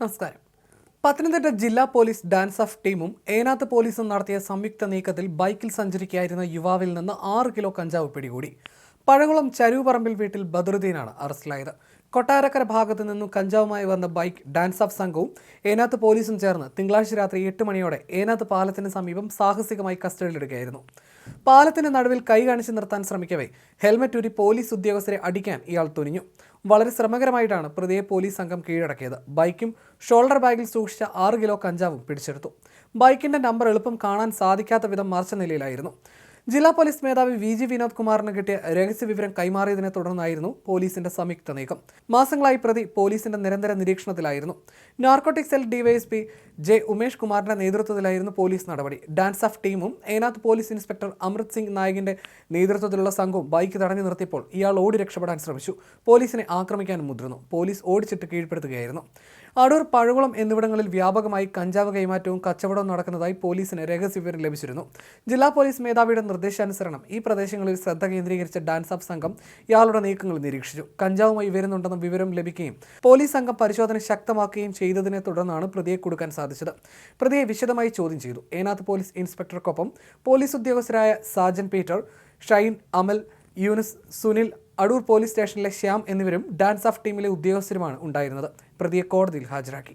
നമസ്കാരം. പത്തനംതിട്ട ജില്ലാ police dance of ടീമും ഏനാത്ത് പോലീസും നടത്തിയ സംയുക്ത നീക്കത്തിൽ ബൈക്കിൽ സഞ്ചരിക്കുകയായിരുന്ന യുവാവിൽ നിന്ന് ആറ് കിലോ കഞ്ചാവ് പിടികൂടി. പഴകുളം ചരുവുപറമ്പിൽ വീട്ടിൽ ബദറുദ്ദീനാണ് അറസ്റ്റിലായത്. കൊട്ടാരക്കര ഭാഗത്തു നിന്നും കഞ്ചാവുമായി വന്ന ബൈക്ക് ഡാൻസ് ഓഫ് സംഘവും ഏനാത്ത് പോലീസും ചേർന്ന് തിങ്കളാഴ്ച രാത്രി എട്ട് മണിയോടെ ഏനാത്ത് പാലത്തിന് സമീപം സാഹസികമായി കസ്റ്റഡിയിലെടുക്കുകയായിരുന്നു പാലത്തിന് നടുവിൽ കൈ കാണിച്ച് നിർത്താൻ ശ്രമിക്കവേ ഹെൽമറ്റ് ഊരി പോലീസ് ഉദ്യോഗസ്ഥരെ അടിക്കാൻ ഇയാൾ തുനിഞ്ഞു. വളരെ ശ്രമകരമായിട്ടാണ് പ്രതിയെ പോലീസ് സംഘം കീഴടക്കിയത്. ബൈക്കും ഷോൾഡർ ബാഗിൽ സൂക്ഷിച്ച ആറ് കിലോ കഞ്ചാവും പിടിച്ചെടുത്തു. ബൈക്കിന്റെ നമ്പർ എളുപ്പം കാണാൻ സാധിക്കാത്ത വിധം മറച്ച നിലയിലായിരുന്നു. ജില്ലാ പോലീസ് മേധാവി വി ജി വിനോദ് കുമാറിന് കിട്ടിയ രഹസ്യവിവരം കൈമാറിയതിനെ തുടർന്നായിരുന്നു പോലീസിന്റെ സംയുക്ത നീക്കം. മാസങ്ങളായി പ്രതി പോലീസിന്റെ നിരന്തര നിരീക്ഷണത്തിലായിരുന്നു. Narcotic cell DySP J Umesh കുമാറിന്റെ നേതൃത്വത്തിലായിരുന്നു പോലീസ് നടപടി. ഡാൻസ് ഓഫ് ടീമും ഏനാത്ത് പോലീസ് ഇൻസ്പെക്ടർ അമൃത് സിംഗ് നായകിന്റെ നേതൃത്വത്തിലുള്ള സംഘവും ബൈക്ക് തടഞ്ഞു നിർത്തിയപ്പോൾ ഇയാൾ ഓടി രക്ഷപ്പെടാൻ ശ്രമിച്ചു. പോലീസിനെ ആക്രമിക്കാൻ മുതിർന്നു. പോലീസ് ഓടിച്ചിട്ട് കീഴ്പ്പെടുത്തുകയായിരുന്നു. അടൂർ പഴകുളം എന്നിവിടങ്ങളിൽ വ്യാപകമായി കഞ്ചാവ് കൈമാറ്റവും കച്ചവടവും നടക്കുന്നതായി പോലീസിന് രഹസ്യവിവരം ലഭിച്ചിരുന്നു. ജില്ലാ പോലീസ് മേധാവിയുടെ നിർദ്ദേശാനുസരണം ഈ പ്രദേശങ്ങളിൽ ശ്രദ്ധ കേന്ദ്രീകരിച്ച ഡാൻസ് ഓഫ് സംഘം ഇയാളുടെ നീക്കങ്ങൾ നിരീക്ഷിച്ചു. കഞ്ചാവുമായി വരുന്നുണ്ടെന്ന വിവരം ലഭിക്കുകയും പോലീസ് സംഘം പരിശോധന ശക്തമാക്കുകയും ചെയ്തതിനെ തുടർന്നാണ് പ്രതിയെ കൊടുക്കാൻ സാധിച്ചത്. പ്രതിയെ വിശദമായി ചോദ്യം ചെയ്തു. ഏനാത്ത് പോലീസ് ഇൻസ്പെക്ടർക്കൊപ്പം പോലീസ് ഉദ്യോഗസ്ഥരായ സാജൻ പീറ്റർ ഷൈൻ അമൽ യൂനിസ് സുനിൽ അടൂർ പോലീസ് സ്റ്റേഷനിലെ ശ്യാം എന്നിവരും ഡാൻസ് ഓഫ് ടീമിലെ ഉദ്യോഗസ്ഥരുമാണ് ഉണ്ടായിരുന്നത്. പ്രതിയെ കോടതിയിൽ ഹാജരാക്കി.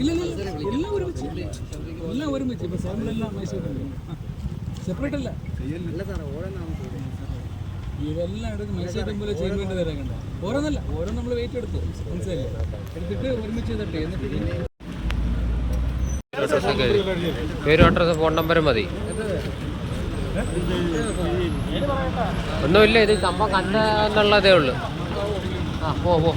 ഇല്ല. എല്ലാം എല്ലാം ഇതെല്ലാം നമ്മൾ വെയിറ്റ് എന്നിട്ട് ഫോൺ നമ്പരും മതി ഒന്നുമില്ല ഇത് സംഭവം കണ്ടെന്നുള്ളതേ ഉള്ളൂ 啊，我我。